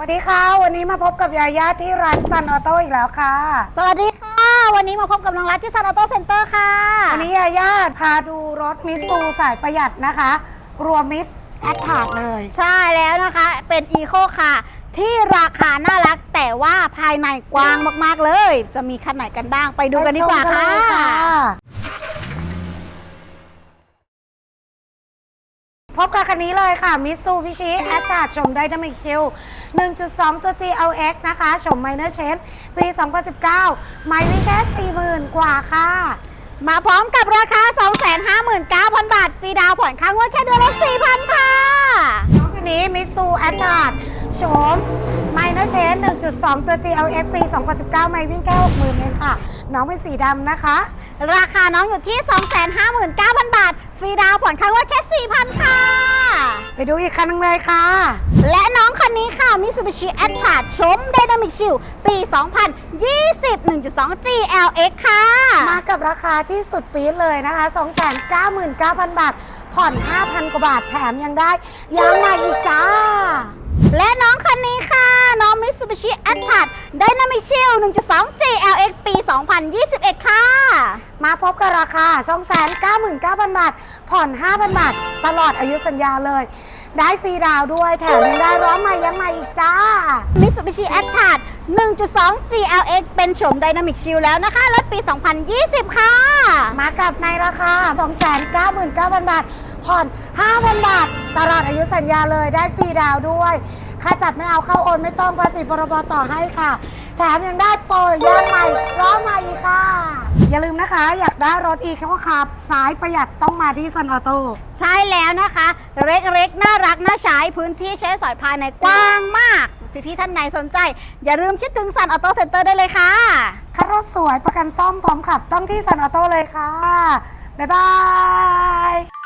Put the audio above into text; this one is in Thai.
สวัสดีค่ะ วันนี้มาพบกับยาย่าที่ร้านซันออโต้อีกแล้วค่ะ สวัสดีค่ะ วันนี้มาพบกับน้องรัฐที่ซันออโต้เซ็นเตอร์ค่ะวันนี้ยาย่าพาดูรถมิตซูสายประหยัดนะคะ รวมมิตรแอดถาดเลย ใช่แล้วนะคะ เป็นอีโคค่ะ ที่ราคาน่ารักแต่ว่าภายในกว้างมาก ๆ เลย จะมีคันไหนกันบ้างไปดูกันดีกว่าไปชมค่ะ พบกับคันนี้เลยค่ะมิ t ซูพิชิแอดจาดชมไดนามิกชิล1.2 ตัว GLX นะคะ ชมไมเนอร์เชนปี 2019 ไม่วิ่งแค่ 40,000 กว่าค่ะ มาพร้อมกับราคา 259,000 บาทฟรีดาวผ่อนค้างงวดแค่เดือนละ 4,000 ค่ะน้องคันนี้มิ t ซูแอดจาดชมไมเนอร์เชน1.2 ตัว GLX ปี 2019 ไม่วิ่งแค่ 60,000 เองค่ะ น้องเป็นสีดำนะคะ ราคาน้องอยู่ที่ 259,000 บาท ฟรีดาวน์ผ่อนค้างงวดแค่ 4,000 ค่ะ ไปดูอีกคันหนึงเลยค่ะ และน้องคันนี้ค่ะ Mitsubishi a t t a c ชม Dynamic Shield ปี 2020 1.2 GLX ค่ะ มากับราคาที่สุดปี๊ดเลยนะคะ 299,000 บาท ผ่อน 5,000 กว่าบาทแถมยังได้ยางใหม่อีกจ้า และน้องคันนี้ค่ะ น้อง Mitsubishi a t t a c Dynamic Shield 1.2 GLX ปี 2021 ค่ะ มาพบกับราคา 299,000 บาท ผ่อน 5,000 บาท ตลอดอายุสัญญาเลย ได้ฟรีดาวน์ด้วย แถมยังได้ร้องใหม่ยังใหม่อีกจ้า Mitsubishi a t t a c 1.2 GLX เป็นโฉม Dynamic Shield แล้วนะคะรถปี 2020 ค่ะ มากับในราคา 299,000 บาท ผ่อน 5,000 บาทตลอดอายุ สัญญาเลยได้ฟรีดาวน์ด้วย ค่าจัดไม่เอาเข้าโอนไม่ต้องภาษีพรบต่อให้ค่ะ แถมยังได้โปรย่างใหม่ร้องใหม่อีกค่ะ อย่าลืมนะคะ อยากได้รถอีแค่ว่าขับสายประหยัดต้องมาที่ซันออโต้ใช่แล้วนะคะ เล็กๆ น่ารัก น่าใช้พื้นที่ใช้สอยภายในกว้างมากพี่ๆท่านไหนสนใจ อย่าลืมคิดถึงสันออโต้เซ็นเตอร์ได้เลยค่ะคันรถสวยประกันซ่อมพร้อมขับต้องที่ซันออโต้เลยค่ะบ๊ายบาย